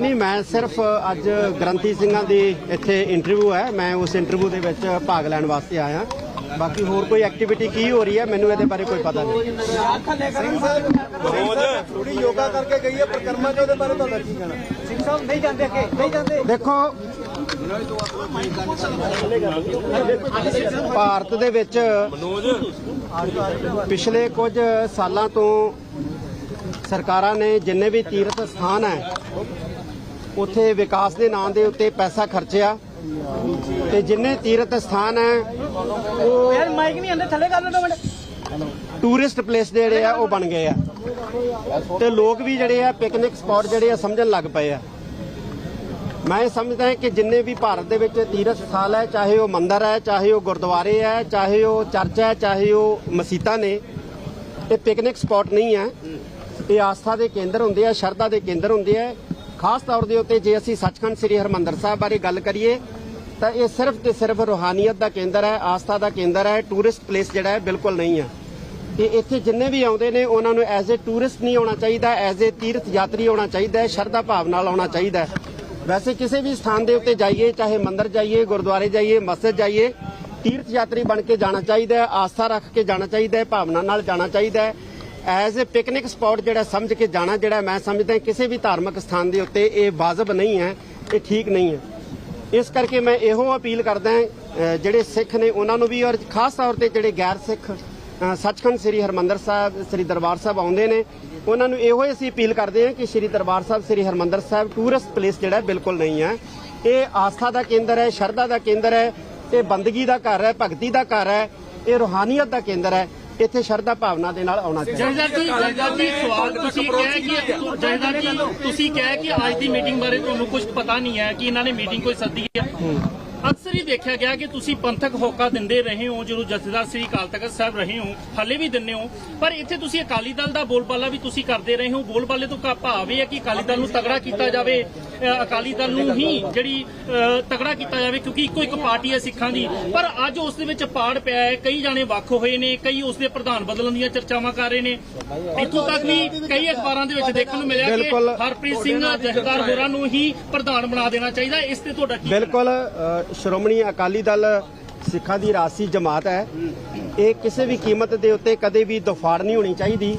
ਨਹੀਂ ਮੈਂ ਸਿਰਫ ਅੱਜ ਗ੍ਰੰਥੀ ਸਿੰਘਾਂ ਦੀ ਇੱਥੇ ਇੰਟਰਵਿਊ ਹੈ। ਮੈਂ ਉਸ ਇੰਟਰਵਿਊ ਦੇ ਵਿੱਚ ਭਾਗ ਲੈਣ ਵਾਸਤੇ ਆਇਆ। ਬਾਕੀ ਹੋਰ ਕੋਈ ਐਕਟੀਵਿਟੀ ਕੀ ਹੋ ਰਹੀ ਹੈ ਮੈਨੂੰ ਇਹਦੇ ਬਾਰੇ ਕੋਈ ਪਤਾ ਨਹੀਂ। ਸਿੰਘ ਸਾਹਿਬ ਥੋੜੀ ਯੋਗਾ ਕਰਕੇ ਗਈ ਹੈ ਪ੍ਰਕਰਮਾ ਚ ਉਹਦੇ ਬਾਰੇ ਤੁਹਾਡਾ ਕੀ ਕਹਿਣਾ? ਸਿੰਘ ਸਾਹਿਬ ਨਹੀਂ ਜਾਂਦੇ ਅੱਗੇ ਨਹੀਂ ਜਾਂਦੇ। ਦੇਖੋ ਭਾਰਤ ਦੇ ਵਿੱਚ ਪਿਛਲੇ ਕੁਝ ਸਾਲਾਂ ਤੋਂ ਸਰਕਾਰਾਂ ਨੇ ਜਿੰਨੇ ਵੀ ਤੀਰਥ ਸਥਾਨ ਹੈ ਉੱਥੇ ਵਿਕਾਸ ਦੇ ਨਾਂ ਦੇ ਉੱਤੇ ਪੈਸਾ ਖਰਚਿਆ। ਤੇ ਜਿੰਨੇ ਤੀਰਥ ਸਥਾਨ ਹੈ ਉਹ ਯਾਰ ਮਾਈਕ ਨਹੀਂ ਆਂਦੇ ਥੱਲੇ ਕਰ ਲਓ ਮਿੰਟ। ਟੂਰਿਸਟ ਪਲੇਸ ਜਿਹੜੇ ਆ ਉਹ ਬਣ ਗਏ ਆ। ਤੇ ਲੋਕ ਵੀ ਜਿਹੜੇ ਆ ਪਿਕਨਿਕ ਸਪੌਟ ਜਿਹੜੇ ਆ ਸਮਝਣ ਲੱਗ ਪਏ ਆ। ਮੈਂ ਸਮਝਦਾ ਹਾਂ ਕਿ ਜਿੰਨੇ ਵੀ ਭਾਰਤ ਦੇ ਵਿੱਚ ਤੀਰਥ ਸਥਾਨ ਹੈ ਚਾਹੇ ਉਹ ਮੰਦਿਰ ਹੈ ਚਾਹੇ ਉਹ ਗੁਰਦੁਆਰੇ ਹੈ ਚਾਹੇ ਉਹ ਚਰਚ ਹੈ ਚਾਹੇ ਉਹ ਮਸਜਿਦਾਂ ਨੇ ਇਹ ਪਿਕਨਿਕ ਸਪੌਟ ਨਹੀਂ ਹੈ। ਇਹ ਆਸਥਾ ਦੇ ਕੇਂਦਰ ਹੁੰਦੇ ਆ ਸ਼ਰਧਾ ਦੇ ਕੇਂਦਰ ਹੁੰਦੇ ਆ। ਖਾਸ ਤੌਰ ਦੇ ਉੱਤੇ ਜੇ ਅਸੀਂ ਸੱਚਖੰਡ ਸ੍ਰੀ ਹਰਮੰਦਰ ਸਾਹਿਬ ਬਾਰੇ ਗੱਲ ਕਰੀਏ, ਤਾਂ ਇਹ ਸਿਰਫ ਤੇ ਸਿਰਫ ਰੋਹਾਨੀਅਤ ਦਾ ਕੇਂਦਰ ਹੈ, ਆਸਥਾ ਦਾ ਕੇਂਦਰ ਹੈ, ਟੂਰਿਸਟ ਪਲੇਸ ਜਿਹੜਾ ਹੈ, ਬਿਲਕੁਲ ਨਹੀਂ ਹੈ। ਤੇ ਇੱਥੇ ਜਿੰਨੇ ਵੀ ਆਉਂਦੇ ਨੇ, ਉਹਨਾਂ ਨੂੰ ਐਜ਼ ਅ ਟੂਰਿਸਟ ਨਹੀਂ ਆਉਣਾ ਚਾਹੀਦਾ, ਐਜ਼ ਅ ਤੀਰਥ ਯਾਤਰੀ ਆਉਣਾ ਚਾਹੀਦਾ ਹੈ, ਸ਼ਰਧਾ ਭਾਵ ਨਾਲ ਆਉਣਾ ਚਾਹੀਦਾ ਵੈਸੇ ਕਿਸੇ ਵੀ ਸਥਾਨ ਦੇ ਉੱਤੇ ਜਾਈਏ, ਚਾਹੇ ਮੰਦਿਰ ਜਾਈਏ, ਗੁਰਦੁਆਰੇ ਜਾਈਏ, ਮਸਜਿਦ ਜਾਈਏ, ਤੀਰਥ ਯਾਤਰੀ ਬਣ ਕੇ ਜਾਣਾ ਚਾਹੀਦਾ ਹੈ, ਆਸਥਾ ਰੱਖ ਕੇ ਜਾਣਾ ਚਾਹੀਦਾ ਹੈ, ਭਾਵਨਾ ਨਾਲ ਜਾਣਾ ਚਾਹੀਦਾ ਹੈ। ਐਜ਼ ਅ ਪਿਕਨਿਕ ਸਪੌਟ ਜਿਹੜਾ ਸਮਝ ਕੇ ਜਾਣਾ, ਜਿਹੜਾ ਮੈਂ ਸਮਝਦਾ ਕਿਸੇ ਵੀ ਧਾਰਮਿਕ ਸਥਾਨ ਦੇ ਉੱਤੇ ਇਹ ਵਾਜਬ ਨਹੀਂ ਹੈ, ਇਹ ਠੀਕ ਨਹੀਂ ਹੈ। ਇਸ ਕਰਕੇ ਮੈਂ ਇਹੋ ਅਪੀਲ ਕਰਦਾ ਜਿਹੜੇ ਸਿੱਖ ਨੇ ਉਹਨਾਂ ਨੂੰ ਵੀ ਔਰ ਖਾਸ ਤੌਰ ਤੇ ਜਿਹੜੇ ਗੈਰ ਸਿੱਖ ਸੱਚਖੰਡ ਸ੍ਰੀ ਹਰਮੰਦਰ ਸਾਹਿਬ, ਸ੍ਰੀ ਦਰਬਾਰ ਸਾਹਿਬ ਆਉਂਦੇ ਨੇ, ਉਹਨਾਂ ਨੂੰ ਇਹੋ ਹੀ ਅਸੀਂ ਅਪੀਲ ਕਰਦੇ ਹਾਂ ਕਿ ਸ੍ਰੀ ਦਰਬਾਰ ਸਾਹਿਬ, ਸ੍ਰੀ ਹਰਮੰਦਰ ਸਾਹਿਬ ਟੂਰਿਸਟ ਪਲੇਸ ਜਿਹੜਾ ਬਿਲਕੁਲ ਨਹੀਂ ਹੈ। ਇਹ ਆਸਥਾ ਦਾ ਕੇਂਦਰ ਹੈ, ਸ਼ਰਧਾ ਦਾ ਕੇਂਦਰ ਹੈ, ਇਹ ਬੰਦਗੀ ਦਾ ਘਰ ਹੈ, ਭਗਤੀ ਦਾ ਘਰ ਹੈ, ਇਹ ਰੋਹਾਨੀਅਤ ਦਾ ਕੇਂਦਰ ਹੈ। ਇੱਥੇ ਸ਼ਰਧਾ ਭਾਵਨਾ ਦੇ ਨਾਲ ਆਉਣਾ ਚਾਹੀਦਾ। ਜੀ ਜੀ ਸਵਾਲ ਤੁਸੀਂ ਕਿਹਾ ਕਿ ਜੈਦਾ ਜੀ ਤੁਸੀਂ ਕਿਹਾ ਕਿ ਅੱਜ ਦੀ ਮੀਟਿੰਗ ਬਾਰੇ ਤੁਹਾਨੂੰ ਕੁਝ ਪਤਾ ਨਹੀਂ ਹੈ ਕਿ ਇਹਨਾਂ ਨੇ ਮੀਟਿੰਗ ਕੋਈ ਸੱਦੀ ਹੈ। ਅਕਸਰ ਹੀ ਦੇਖਿਆ ਗਿਆ ਕਿ ਤੁਸੀਂ ਪੰਥਕ ਹੋਕਾ ਦਿੰਦੇ ਰਹੇ ਹੋ ਜਦੋਂ ਜਥੇਦਾਰ ਸ੍ਰੀ ਅਕਾਲ ਤਖਤ ਸਾਹਿਬ ਰਹੇ ਹੋ ਹਾਲੇ ਵੀ ਦਿੰਦੇ ਹੋ। ਪਰ ਇੱਥੇ ਤੁਸੀਂ ਅਕਾਲੀ ਦਲ ਦਾ ਬੋਲਬਾਲਾ ਵੀ ਤੁਸੀਂ ਕਰਦੇ ਰਹੇ ਹੋ। ਬੋਲਬਾਲੇ ਤੋਂ ਕਾ ਭਾਵ ਇਹ ਹੈ ਕਿ ਅਕਾਲੀ ਦਲ ਨੂੰ ਤਗੜਾ ਕੀਤਾ ਜਾਵੇ। ਅਕਾਲੀ ਦਲ ਨੂੰ ਹੀ ਜਿਹੜੀ ਅ, ਤਗੜਾ ਕੀਤਾ ਜਾਵੇ ਕਿਉਂਕਿ ਇੱਕੋ ਇੱਕ ਪਾਰਟੀ ਹੈ ਸਿੱਖਾਂ ਦੀ। ਪਰ ਅੱਜ ਉਸ ਦੇ ਵਿੱਚ ਪਾੜ ਪਿਆ ਹੈ ਕਈ ਜਾਣੇ ਵੱਖ ਹੋਏ ਨੇ ਕਈ ਉਸ ਦੇ ਪ੍ਰਧਾਨ ਬਦਲਣ ਦੀਆਂ ਚਰਚਾਵਾਂ ਕਰ ਰਹੇ ਨੇ। ਇੱਥੋਂ ਤੱਕ ਵੀ ਕਈ ਅਖਬਾਰਾਂ ਦੇ ਵਿੱਚ ਦੇਖਣ ਨੂੰ ਮਿਲਿਆ ਕਿ। ਹਰਪ੍ਰੀਤ ਸਿੰਘ ਜਥੇਦਾਰ ਹੋਰਾਂ ਨੂੰ ਹੀ ਪ੍ਰਧਾਨ ਬਣਾ ਦੇਣਾ ਚਾਹੀਦਾ। ਇਸ ਤੇ ਤੁਹਾਡਾ ਕੀ ਬਿਲਕੁਲ ਸ਼੍ਰੋਮਣੀ ਅਕਾਲੀ ਦਲ ਸਿੱਖਾਂ ਦੀ ਰਾਸੀ ਜਮਾਤ ਹੈ। ਇਹ ਕਿਸੇ ਵੀ ਕੀਮਤ ਦੇ ਉੱਤੇ ਕਦੇ ਵੀ ਦਫਾੜ ਨਹੀਂ ਹੋਣੀ ਚਾਹੀਦੀ।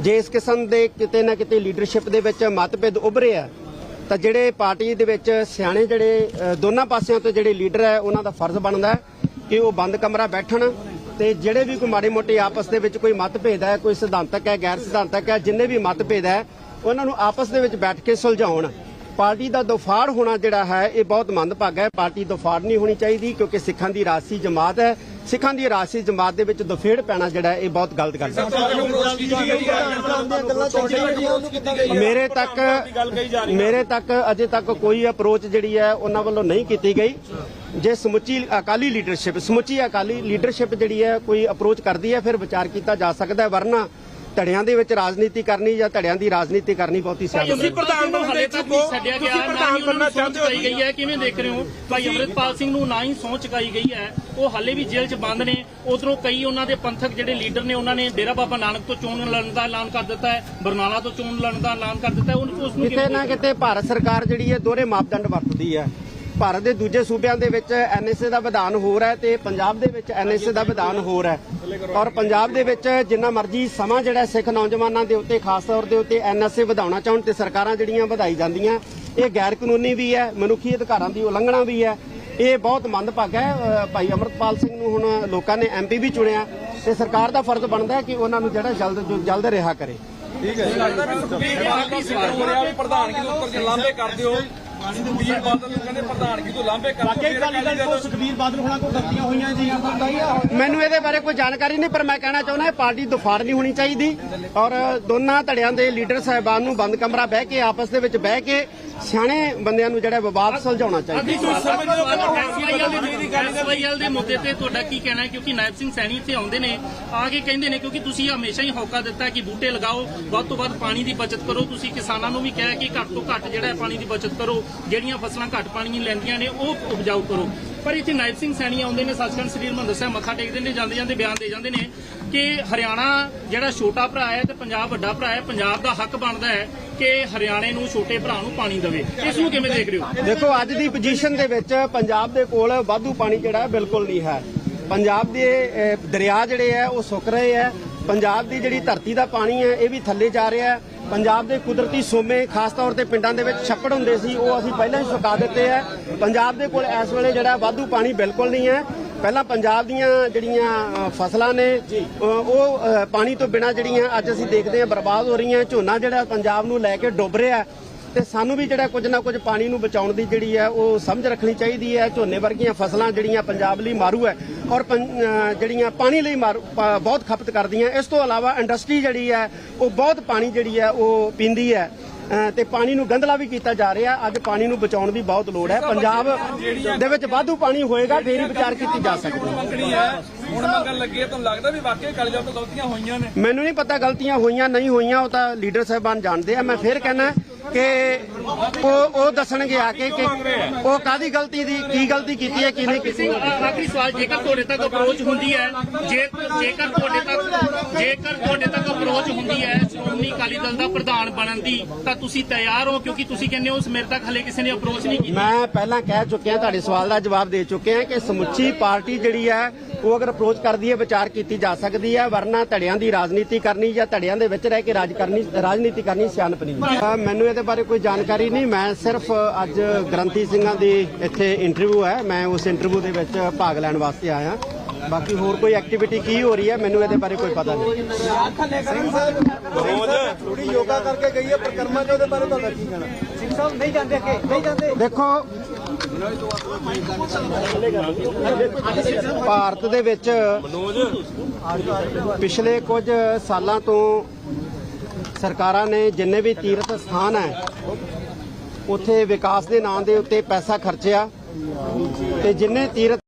ਜੇ ਇਸ ਕਿਸਮ ਦੇ ਕਿਤੇ ਨਾ ਕਿਤੇ ਲੀਡਰਸ਼ਿਪ ਦੇ ਵਿੱਚ ਮਤਭੇਦ ਉੱਭਰੇ ਆ ਤਾਂ ਜਿਹੜੇ ਪਾਰਟੀ ਦੇ ਵਿੱਚ ਸਿਆਣੇ ਜਿਹੜੇ ਦੋਨਾਂ ਪਾਸਿਆਂ ਤੋਂ ਜਿਹੜੇ ਲੀਡਰ ਹੈ, ਉਹਨਾਂ ਦਾ ਫਰਜ਼ ਬਣਦਾ ਹੈ ਕਿ ਉਹ ਬੰਦ ਕਮਰਾ ਬੈਠਣ ਤੇ ਜਿਹੜੇ ਵੀ ਕੋਈ ਮਾੜੇ ਮੋਟੇ ਆਪਸ ਦੇ ਵਿੱਚ ਕੋਈ ਮਤਭੇਦ ਹੈ, ਕੋਈ ਸਿਧਾਂਤਕ ਹੈ, ਗੈਰ ਸਿਧਾਂਤਕ ਹੈ, ਜਿੰਨੇ ਵੀ ਮਤਭੇਦ ਹੈ, ਉਹਨਾਂ ਨੂੰ ਆਪਸ ਦੇ ਵਿੱਚ ਬੈਠ ਕੇ ਸੁਲਝਾਉਣ। ਪਾਰਟੀ ਦਾ ਦਫਾੜ ਹੋਣਾ ਜਿਹੜਾ ਹੈ, ਇਹ ਬਹੁਤ ਮੰਦਭਾਗਾ ਹੈ। ਪਾਰਟੀ ਦਫਾੜ ਨਹੀਂ ਹੋਣੀ ਚਾਹੀਦੀ ਕਿਉਂਕਿ ਸਿੱਖਾਂ ਦੀ ਰਾਸੀ ਜਮਾਤ ਹੈ। ਸਿੱਖਾਂ ਦੀ ਰਾਸੀ ਜਮਾਤ ਦੇ ਵਿੱਚ ਦਫੇੜ ਪੈਣਾ ਜਿਹੜਾ ਇਹ ਬਹੁਤ ਗਲਤ ਗੱਲ ਹੈ। ਮੇਰੇ ਤੱਕ ਮੇਰੇ ਤੱਕ ਅਜੇ ਤੱਕ ਕੋਈ ਅਪਰੋਚ ਜਿਹੜੀ ਹੈ, ਉਹਨਾਂ ਵੱਲੋਂ ਨਹੀਂ ਕੀਤੀ ਗਈ। ਜੇ ਸਮੁੱਚੀ ਅਕਾਲੀ ਲੀਡਰਸ਼ਿਪ ਸਮੁੱਚੀ ਅਕਾਲੀ ਲੀਡਰਸ਼ਿਪ ਜਿਹੜੀ ਹੈ, ਕੋਈ ਅਪਰੋਚ ਕਰਦੀ ਹੈ, ਫਿਰ ਵਿਚਾਰ ਕੀਤਾ ਜਾ ਸਕਦਾ ਹੈ, ਵਰਨਾ ਧੜਿਆਂ ਦੇ ਵਿੱਚ ਰਾਜਨੀਤੀ ਕਰਨੀ ਜਾਂ ਧੜਿਆਂ ਦੀ ਰਾਜਨੀਤੀ ਕਰਨੀ ਬਹੁਤੀ ਸਿਆਣੀ ਤੁਸੀਂ ਪ੍ਰਧਾਨ ਨੂੰ ਹਲੇ ਤੱਕ ਨਹੀਂ ਛੱਡਿਆ ਗਿਆ ਨਾ ਹੀ ਉਹਨਾਂ ਨੂੰ ਸਹੁੰ ਚੁਕਾਈ ਗਈ ਹੈ ਕਿਵੇਂ ਦੇਖ ਰਹੇ ਹੋ? ਭਾਈ ਅਮਰਿਤਪਾਲ ਸਿੰਘ ਨੂੰ ਨਾ ਹੀ ਸਹੁੰ ਚੁਕਾਈ ਗਈ ਹੈ। ਉਹ ਹਾਲੇ ਵੀ ਜੇਲ੍ਹ 'ਚ ਬੰਦ ਨੇ। ਉਧਰੋਂ ਕਈ ਉਹਨਾਂ ਦੇ ਪੰਥਕ ਜਿਹੜੇ ਲੀਡਰ ਨੇ ਉਹਨਾਂ ਨੇ ਡੇਰਾ ਬਾਬਾ ਨਾਨਕ ਤੋਂ ਚੋਣ ਲੜਨ ਦਾ ਐਲਾਨ ਕਰ ਦਿੱਤਾ ਹੈ ਬਰਨਾਲਾ ਤੋਂ ਚੋਣ ਲੜਨ ਦਾ ਐਲਾਨ ਕਰ ਦਿੱਤਾ ਹੈ। ਉਹਨੂੰ ਉਸ ਨੂੰ ਕਿਤੇ ਨਾ ਕਿਤੇ ਭਾਰਤ ਸਰਕਾਰ ਜਿਹੜੀ ਹੈ ਦੋਹਰੇ ਮਾਪਦੰਡ ਵਰਤਦੀ ਹੈ। ਭਾਰਤ ਦੇ ਦੂਜੇ ਸੂਬਿਆਂ ਦੇ ਵਿੱਚ ਐਨਐਸਏ ਦਾ ਵਿਧਾਨ ਹੋਰ ਹੈ ਤੇ ਪੰਜਾਬ ਦੇ ਵਿੱਚ ਐਨਐਸਏ ਦਾ ਵਿਧਾਨ ਹੋਰ ਹੈ। ਔਰ ਪੰਜਾਬ ਦੇ ਵਿੱਚ ਜਿੰਨਾ ਮਰਜ਼ੀ ਸਮਾਂ ਜਿਹੜਾ ਸਿੱਖ ਨੌਜਵਾਨਾਂ ਦੇ ਉੱਤੇ ਖਾਸ ਤੌਰ ਦੇ ਉੱਤੇ ਐਨਐਸਏ ਵਧਾਉਣਾ ਚਾਹਣ ਤੇ ਸਰਕਾਰਾਂ ਜਿਹੜੀਆਂ ਵਧਾਈ ਜਾਂਦੀਆਂ ਇਹ ਗੈਰ ਕਾਨੂੰਨੀ ਵੀ ਹੈ ਮਨੁੱਖੀ ਅਧਿਕਾਰਾਂ ਦੀ ਉਲੰਘਣਾ ਵੀ ਹੈ। ਇਹ ਬਹੁਤ ਮੰਦਭਾਗਾ ਹੈ। ਭਾਈ ਅਮਰਤਪਾਲ ਸਿੰਘ ਨੂੰ ਹੁਣ ਲੋਕਾਂ ਨੇ ਐਮਪੀ ਵੀ ਚੁਣਿਆ ਤੇ ਸਰਕਾਰ ਦਾ ਫਰਜ਼ ਬਣਦਾ ਹੈ ਕਿ ਉਹਨਾਂ ਨੂੰ ਜਿਹੜਾ ਜਲਦ ਜਲਦ ਰਿਹਾ ਕਰੇ। ਪ੍ਰਧਾਨਗੀ ਤੋਂ ਉੱਪਰ ਜੇ। ਲਾਂਭੇ ਕਰਦੇ ਹੋ। ਸੁਖਬੀਰ ਬਾਦਲ ਨੂੰ ਕਹਿੰਦੇ ਪ੍ਰਧਾਨਗੀ ਤੋਂ ਲਾਂਭੇ ਕਰਦੇ ਹੋ ਅਕਾਲੀ ਦਲ ਤੋਂ ਸੁਖਬੀਰ ਬਾਦਲ ਹੋਣਾ ਕੋ ਗਲਤੀਆਂ ਹੋਈਆਂ ਜੀ। ਮੈਨੂੰ ਇਹਦੇ ਬਾਰੇ ਕੋਈ ਜਾਣਕਾਰੀ ਨਹੀਂ ਪਰ ਮੈਂ ਕਹਿਣਾ ਚਾਹੁੰਦਾ ਇਹ ਪਾਰਟੀ ਦੁਫਾੜ ਨਹੀਂ ਹੋਣੀ ਚਾਹੀਦੀ। ਔਰ ਦੋਨਾਂ ਧੜਿਆਂ ਦੇ ਲੀਡਰ ਸਾਹਿਬਾਨ ਨੂੰ ਬੰਦ ਕਮਰਾ ਬਹਿ ਕੇ ਆਪਸ ਦੇ ਵਿੱਚ ਬਹਿ ਕੇ ਸਿਆਣੇ ਬੰਦਿਆਂ ਨੂੰ ਜਿਹੜਾ ਵਿਵਾਦ ਸੁਲਝਾਉਣਾ ਚਾਹੀਦਾ। ਐਸਵਾਈਐਲ ਦੇ ਮੁੱਦੇ ਤੇ ਤੁਹਾਡਾ ਕੀ ਕਹਿਣਾ ਹੈ? ਕਿਉਂਕਿ ਨਾਇਬ ਸਿੰਘ ਸੈਣੀ ਇੱਥੇ ਆਉਂਦੇ ਨੇ ਆ ਕੇ ਕਹਿੰਦੇ ਨੇ ਕਿਉਂਕਿ ਤੁਸੀਂ ਹਮੇਸ਼ਾ ਹੀ ਹੌਕਾ ਦਿੱਤਾ ਕਿ ਬੂਟੇ ਲਗਾਓ ਵੱਧ ਤੋਂ ਵੱਧ ਪਾਣੀ ਦੀ ਬਚਤ ਕਰੋ। ਤੁਸੀਂ ਕਿਸਾਨਾਂ ਨੂੰ ਵੀ ਕਿਹਾ ਕਿ ਘੱਟ ਤੋਂ ਘੱਟ ਜਿਹੜਾ ਹੈ ਪਾਣੀ ਦੀ ਬਚਤ ਕਰੋ ਜਿਹੜੀਆਂ ਫਸਲਾਂ ਘੱਟ ਪਾਣੀ ਲੈਂਦੀਆਂ ਨੇ ਉਹ ਉਪਜਾਊ ਕਰੋ। ਪਰ ਇੱਥੇ ਨਾਇਬ ਸਿੰਘ ਸੈਣੀ ਆਉਂਦੇ ਨੇ ਸੱਚਖੰਡ ਸ੍ਰੀ ਹਰਿਮੰਦਰ ਸਾਹਿਬ ਮੱਥਾ ਟੇਕਦੇ ਨੇ ਜਾਂਦੇ ਜਾਂਦੇ ਬਿਆਨ ਦੇ ਜਾਂਦੇ ਨੇ ਕਿ ਹਰਿਆਣਾ ਜਿਹੜਾ ਛੋਟਾ ਭਰਾ ਹੈ ਤੇ ਪੰਜਾਬ ਵੱਡਾ ਭਰਾ ਹੈ ਪੰਜਾਬ ਦਾ ਹੱਕ ਬਣਦਾ ਹੈ। ਕਿ ਹਰਿਆਣੇ ਨੂੰ ਛੋਟੇ ਭਰਾ ਨੂੰ ਪਾਣੀ ਦੇਵੇ। ਇਸ ਨੂੰ ਕਿਵੇਂ ਦੇਖ ਰਹੇ ਹੋ? ਦੇਖੋ, ਅੱਜ ਦੀ ਪੋਜੀਸ਼ਨ ਦੇ ਵਿੱਚ ਪੰਜਾਬ ਦੇ ਕੋਲ ਵਾਧੂ ਪਾਣੀ ਜਿਹੜਾ ਬਿਲਕੁਲ ਨਹੀਂ ਹੈ। ਪੰਜਾਬ ਦੇ ਦਰਿਆ ਜਿਹੜੇ ਹੈ, ਉਹ ਸੁੱਕ ਰਹੇ ਹੈ। ਪੰਜਾਬ ਦੀ ਜਿਹੜੀ ਧਰਤੀ ਦਾ ਪਾਣੀ ਹੈ, ਇਹ ਵੀ ਥੱਲੇ ਜਾ ਰਿਹਾ ਹੈ। ਪੰਜਾਬ ਦੇ ਕੁਦਰਤੀ ਸੋਮੇ, ਖਾਸ ਤੌਰ ਤੇ ਪਿੰਡਾਂ ਦੇ ਵਿੱਚ ਛੱਪੜ ਹੁੰਦੇ ਸੀ, ਉਹ ਅਸੀਂ ਪਹਿਲਾਂ ਹੀ ਸੁਕਾ ਦਿੱਤੇ ਹੈ। ਪੰਜਾਬ ਦੇ ਕੋਲ ਇਸ ਵੇਲੇ ਜਿਹੜਾ ਵਾਧੂ ਪਾਣੀ ਬਿਲਕੁਲ ਨਹੀਂ ਹੈ। ਪਹਿਲਾਂ ਪੰਜਾਬ ਦੀਆਂ ਜਿਹੜੀਆਂ ਫਸਲਾਂ ਨੇ ਉਹ ਪਾਣੀ ਤੋਂ ਬਿਨਾ ਜਿਹੜੀਆਂ ਅੱਜ ਅਸੀਂ ਦੇਖਦੇ ਹਾਂ ਬਰਬਾਦ ਹੋ ਰਹੀਆਂ ਝੋਨਾ ਜਿਹੜਾ ਪੰਜਾਬ ਨੂੰ ਲੈ ਕੇ ਡੁੱਬ ਰਿਹਾ ਤੇ ਸਾਨੂੰ ਵੀ ਜਿਹੜਾ ਕੁਝ ਨਾ ਕੁਝ ਪਾਣੀ ਨੂੰ ਬਚਾਉਣ ਦੀ ਜਿਹੜੀ ਹੈ ਉਹ ਸਮਝ ਰੱਖਣੀ ਚਾਹੀਦੀ ਹੈ ਝੋਨੇ ਵਰਗੀਆਂ ਫਸਲਾਂ ਜਿਹੜੀਆਂ ਪੰਜਾਬ ਲਈ ਮਾਰੂ ਹੈ ਔਰ ਜਿਹੜੀਆਂ ਪਾਣੀ ਲਈ ਬਹੁਤ ਖਪਤ ਕਰਦੀਆਂ ਇਸ ਤੋਂ ਇਲਾਵਾ ਇੰਡਸਟਰੀ ਜਿਹੜੀ ਹੈ ਉਹ ਬਹੁਤ ਪਾਣੀ ਜਿਹੜੀ ਹੈ ਉਹ ਪੀਂਦੀ ਹੈ। ਤੇ ਪਾਣੀ ਨੂੰ ਗੰਧਲਾ ਵੀ ਕੀਤਾ ਜਾ ਰਿਹਾ। ਅੱਜ ਪਾਣੀ ਨੂੰ ਬਚਾਉਣ ਦੀ ਬਹੁਤ ਲੋੜ ਹੈ। ਪੰਜਾਬ ਦੇ ਵਿੱਚ ਵਾਧੂ ਪਾਣੀ ਹੋਏਗਾ ਫੇਰ ਹੀ ਵਿਚਾਰ ਕੀਤੀ ਜਾ ਸਕਦੀ ਹੈ। ਹੁਣ ਮੰਗਣ ਲੱਗੇ ਤੁਹਾਨੂੰ ਲੱਗਦਾ ਵੀ ਵਾਕਈ ਕਾਲਜਾਂ ਤੋਂ ਗਲਤੀਆਂ ਹੋਈਆਂ ਨੇ? ਮੈਨੂੰ ਨਹੀਂ ਪਤਾ ਗਲਤੀਆਂ ਹੋਈਆਂ ਨਹੀਂ ਹੋਈਆਂ ਉਹ ਤਾਂ ਲੀਡਰ ਸਾਹਿਬਾਨ ਜਾਣਦੇ ਆ। ਮੈਂ ਫਿਰ ਕਹਿੰਦਾ ਕਿ ਉਹ ਉਹ ਦੱਸਣਗੇ ਆ ਕੇ ਕਿ ਉਹ ਕਾਦੀ ਗਲਤੀ ਦੀ ਕੀ ਗਲਤੀ ਕੀਤੀ ਹੈ ਕੀ ਨਹੀਂ ਕੀਤੀ ਆਖਰੀ ਸਵਾਲ ਜੇਕਰ ਤੁਹਾਡੇ ਤੱਕ ਅਪਰੋਚ ਹੁੰਦੀ ਹੈ ਜੇ ਜੇਕਰ ਤੁਹਾਡੇ ਤੱਕ ਜੇਕਰ ਤੁਹਾਡੇ ਤੱਕ ਅਪਰੋਚ ਹੁੰਦੀ ਹੈ ਸ਼੍ਰੋਮਣੀ ਅਕਾਲੀ ਦਲ ਦਾ ਪ੍ਰਧਾਨ ਬਣਨ ਦੀ ਤਾਂ ਤੁਸੀਂ ਤਿਆਰ ਹੋ ਕਿਉਂਕਿ ਤੁਸੀਂ ਕਹਿੰਦੇ ਹੋ ਉਸ ਮੇਰੇ ਤੱਕ ਹਲੇ ਕਿਸੇ ਨੇ ਅਪਰੋਚ ਨਹੀਂ ਕੀਤੀ। ਮੈਂ ਪਹਿਲਾਂ ਕਹਿ ਚੁੱਕਿਆ ਤੁਹਾਡੇ ਸਵਾਲ ਦਾ ਜਵਾਬ ਦੇ ਚੁੱਕੇ ਹਾਂ ਕਿ ਸਮੁੱਚੀ ਪਾਰਟੀ ਜਿਹੜੀ ਹੈ ਉਹ ਅਗਰ ਅਪਰੋਚ ਕਰਦੀ ਹੈ ਵਿਚਾਰ ਕੀਤੀ ਜਾ ਸਕਦੀ ਹੈ ਵਰਨਾ ਧੜਿਆਂ ਦੀ ਰਾਜਨੀਤੀ ਕਰਨੀ ਜਾਂ ਧੜਿਆਂ ਦੇ ਵਿੱਚ ਰਹਿ ਕੇ ਰਾਜ ਕਰਨੀ ਰਾਜਨੀਤੀ ਕਰਨੀ ਸਿਆਣਪ ਨਹੀਂ ਮੈਨੂੰ ਇਹਦੇ ਬਾਰੇ ਕੋਈ ਜਾਣਕਾਰੀ ਨਹੀਂ। ਮੈਂ ਸਿਰਫ ਅੱਜ ਗ੍ਰੰਥੀ ਸਿੰਘਾਂ ਦੀ ਇੱਥੇ ਇੰਟਰਵਿਊ ਹੈ। ਮੈਂ ਉਸ ਇੰਟਰਵਿਊ ਦੇ ਵਿੱਚ ਭਾਗ ਲੈਣ ਵਾਸਤੇ ਆਇਆ। ਬਾਕੀ ਹੋਰ ਕੋਈ ਐਕਟੀਵਿਟੀ ਕੀ ਹੋ ਰਹੀ ਹੈ ਮੈਨੂੰ ਇਹਦੇ ਬਾਰੇ ਕੋਈ ਪਤਾ ਨਹੀਂ। ਸਿੰਘ ਸਾਹਿਬ ਥੋੜੀ ਯੋਗਾ ਕਰਕੇ ਗਈ ਹੈ ਪ੍ਰਕਰਮਾ ਉਹਦੇ ਬਾਰੇ ਤੁਹਾਡਾ ਕੀ ਕਹਿਣਾ? ਸਿੰਘ ਸਾਹਿਬ ਨਹੀਂ ਜਾਂਦੇ ਅੱਗੇ ਨਹੀਂ ਜਾਂਦੇ। ਦੇਖੋ ਭਾਰਤ ਦੇ ਵਿੱਚ ਪਿਛਲੇ ਕੁਝ ਸਾਲਾਂ ਤੋਂ ਸਰਕਾਰਾਂ ਨੇ ਜਿੰਨੇ ਵੀ ਤੀਰਥ ਸਥਾਨ ਹੈ, ਉੱਥੇ ਵਿਕਾਸ ਦੇ ਨਾਂ ਦੇ ਉੱਤੇ ਪੈਸਾ ਖਰਚਿਆ ਤੇ ਜਿੰਨੇ ਤੀਰਥ